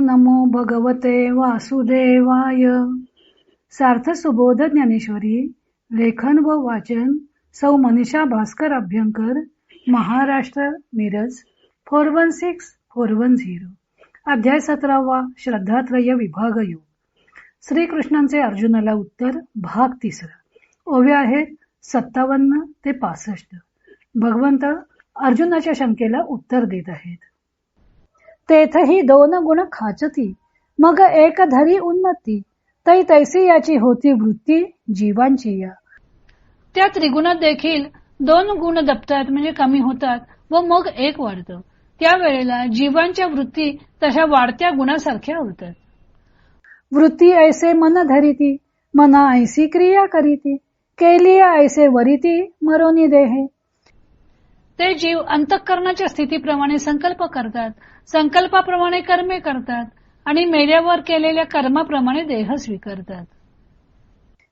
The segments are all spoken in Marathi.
नमो भगवते वासुदेवाय. सार्थ सुबोध ज्ञानेश्वरी लेखन व वाचन Sau Manisha Bhaskar Abhyankar Maharashtra Miraj four one six four one zero. अध्याय सतरावा श्रद्धात्रय विभाग योग. श्रीकृष्णांचे अर्जुनाला उत्तर भाग तिसरा. ओवे आहेत सत्तावन्न ते पासष्ट. भगवंत अर्जुनाच्या शंकेला उत्तर देत आहेत. तेथही दोन गुण खाचती. मग एक धरी उन्नती. तै तैसी याची होती वृत्ती जीवांची या. त्या त्रिगुणात देखील दोन गुण दबतात म्हणजे कमी होतात व मग एक वाढतं. त्यावेळेला जीवांच्या वृत्ती तशा वाढत्या गुणासारख्या होतात. वृत्ती ऐसे मन धरिती मना ऐसी क्रिया करीती. केली ऐसे वरिती मरोनी देहे. ते जीव अंतःकरणाच्या स्थितीप्रमाणे संकल्प करतात. संकल्पाप्रमाणे कर्मे करतात आणि मेल्यावर केलेल्या कर्माप्रमाणे देह स्वीकारतात.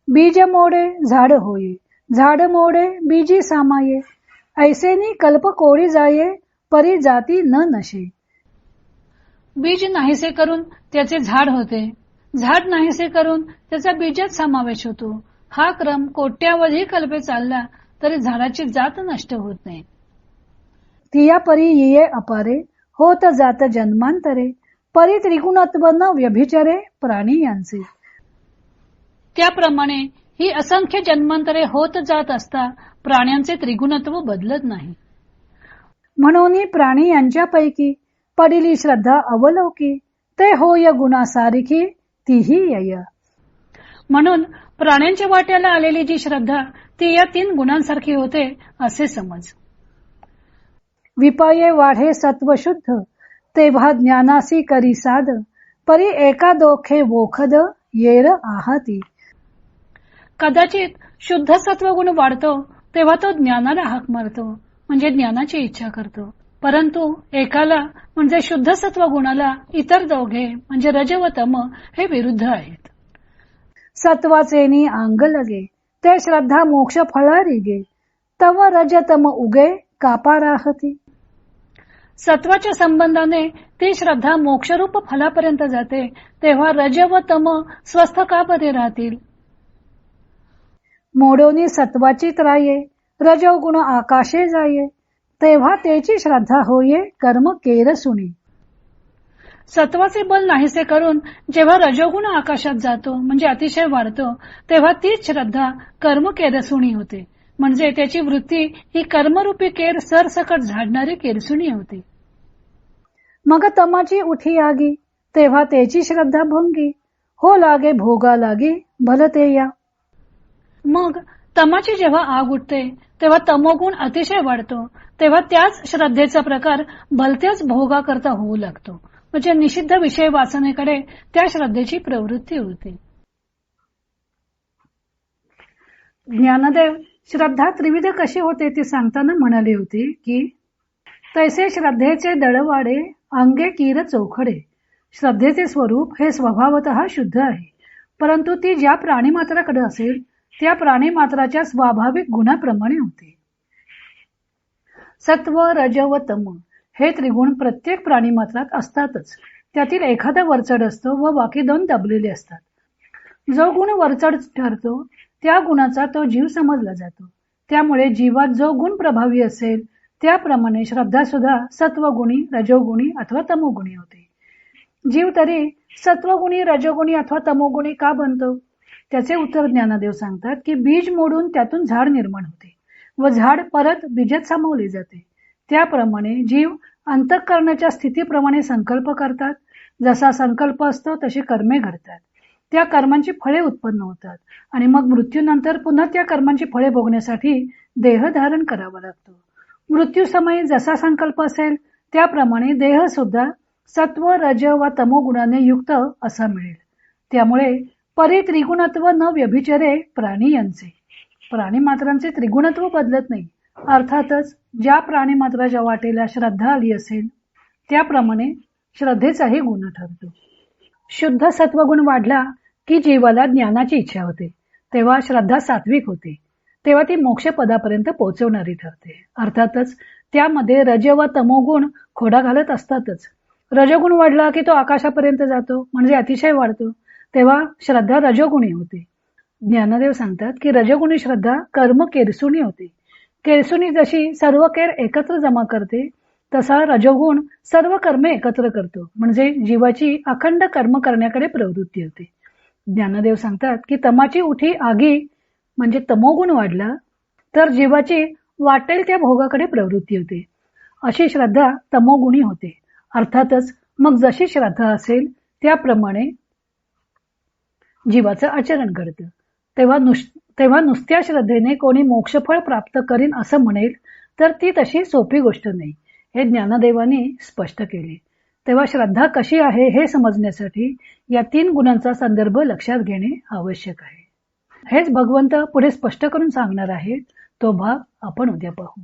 बीज मोडे झाड होये झाड मोडे बीजी सामाये. ऐसेनी कल्प कोळी जाये परी जाती न नशे. बीज नाहीसे करून त्याचे झाड होते. झाड नाहीसे करून त्याचा बीजात समावेश होतो. हा क्रम कोट्यावधी कल्पे चालला तरी झाडाची जात नष्ट होत नाही. तिया परी ये अपारे होत जात जन्मांतरे परी त्रिगुणत्व न व्यभिचरे प्राणी यांचे. त्याप्रमाणे ही असंख्य जन्मांतरे होत जात असता प्राण्यांचे त्रिगुणत्व बदलत नाही. म्हणून प्राणी यांच्यापैकी पडिली श्रद्धा अवलौकी ते होय गुणासारिखी तीही यय. म्हणून प्राण्यांच्या वाट्याला आलेली जी श्रद्धा ती या तीन गुणांसारखी होते असे समज. विपाये वाढे सत्व शुद्ध तेव्हा ज्ञानासी करी साध परी एका दोखे वोखद येर आहाती. कदाचित शुद्ध सत्व गुण वाढतो तेव्हा तो ज्ञानाला हाक मारतो म्हणजे ज्ञानाची इच्छा करतो. परंतु एकाला म्हणजे शुद्ध सत्व गुणाला इतर दोघे म्हणजे रज व तम हे विरुद्ध आहेत. सत्वाचे अंग लगे ते श्रद्धा मोक्ष फळारी गे तव रजतम उगे कापा राहती. सत्वाच्या संबंधाने ती श्रद्धा मोक्षरूप फलापर्यंत जाते तेव्हा रज व तम स्वस्थ का बरे राहतील? मोडोनी सत्वाची त्राये रजोगुण आकाशे जाये तेव्हा त्याची श्रद्धा होये कर्म केर सुने. सत्वाचे बल नाहीसे करून जेव्हा रजोगुण आकाशात जातो म्हणजे अतिशय वाढतो तेव्हा तीच श्रद्धा कर्म केरसुणी होते. म्हणजे त्याची वृत्ती ही कर्मरूपी केर सरसकट झाडणारी केरसुणी होती. मग तमाची उठी आगी तेव्हा त्याची श्रद्धा भंगी हो लागे भोगा लागी भलते या. मग तमाची जेव्हा आग उठते तेव्हा तमोगुण अतिशय वाढतो तेव्हा त्याच श्रद्धेचा प्रकार भलत्याच भोगा करता होऊ लागतो. म्हणजे निषिद्ध विषय वाचनेकडे त्या श्रद्धेची प्रवृत्ती होते. ज्ञानदेव श्रद्धा त्रिविध कशी होते ती सांगताना म्हणाले होते की तैसे श्रद्धेचे दळवाडे अंगे कीर चौखडे. श्रद्धेचे स्वरूप हे स्वभावत शुद्ध आहे. परंतु ती ज्या प्राणीमात्राकडे असेल त्या प्राणीमात्राच्या स्वाभाविक गुणाप्रमाणे होते. सत्व रज व तम हे त्रिगुण प्रत्येक प्राणीमात्रात असतातच. त्यातील एखादा वरचढ असतो व बाकी दोन दबलेले असतात. जो गुण वरचढ ठरतो त्या गुणाचा तो जीव समजला जातो. त्यामुळे जीवात जो गुण प्रभावी असेल त्याप्रमाणे श्रद्धा सुद्धा सत्वगुणी रजोगुणी अथवा तमोगुणी होते. जीव तरी सत्वगुणी रजोगुणी अथवा तमोगुणी का बनतो? त्याचे उत्तर ज्ञानदेव सांगतात की बीज मोडून त्यातून झाड निर्माण होते व झाड परत बीजत सामावले जाते. त्याप्रमाणे जीव अंतःकरणाच्या स्थितीप्रमाणे संकल्प करतात. जसा संकल्प असतो तशी कर्मे घडतात. त्या कर्मांची फळे उत्पन्न होतात. आणि मग मृत्यूनंतर पुन्हा त्या कर्मांची फळे भोगण्यासाठी देह धारण करावा लागतो. मृत्यू समय जसा संकल्प असेल त्याप्रमाणे देह सुद्धा सत्व रज व तमोगुणाने युक्त असा मिळेल. त्यामुळे परी त्रिगुणत्व न व्यभिचरे प्राणी यांचे. प्राणी मात्रांचे त्रिगुणत्व बदलत नाही. अर्थातच ज्या प्राणी मात्राच्या वाटेला श्रद्धा आली असेल त्याप्रमाणे श्रद्धेचाही गुण ठरतो. शुद्ध सत्वगुण वाढला की जीवाला ज्ञानाची इच्छा होते. तेव्हा श्रद्धा सात्विक होते. तेव्हा ती मोक्ष पदापर्यंत पोहोचवणारी ठरते. अर्थातच त्यामध्ये रज व तमोगुण खोडा घालत असतातच. रजोगुण वाढला की तो आकाशापर्यंत जातो म्हणजे अतिशय वाढतो. तेव्हा श्रद्धा रजोगुणी होते. ज्ञानदेव सांगतात की रजोगुणी श्रद्धा कर्म केरसुणी होते. केरसुणी जशी सर्व केर एकत्र जमा करते तसा रजोगुण सर्व कर्मे एकत्र करतो. म्हणजे जीवाची अखंड कर्म करण्याकडे प्रवृत्ती होते. ज्ञानदेव सांगतात की तमाची उठी आगी म्हणजे तमोगुण वाढला तर जीवाची वाटेल त्या भोगाकडे प्रवृत्ती होते. अशी श्रद्धा तमोगुणी होते. अर्थातच मग जशी श्रद्धा असेल त्याप्रमाणे जीवाचं आचरण करतं. तेव्हा नुस तेव्हा नुसत्या श्रद्धेने कोणी मोक्षफळ प्राप्त करीन असं म्हणेल तर ती तशी सोपी गोष्ट नाही. हे ज्ञानदेवाने स्पष्ट केले. तेव्हा श्रद्धा कशी आहे हे समजण्यासाठी या तीन गुणांचा संदर्भ लक्षात घेणे आवश्यक आहे. हेच भगवंत पुढे स्पष्ट करून सांगणार आहेत तो भाग आपण उद्या पाहू.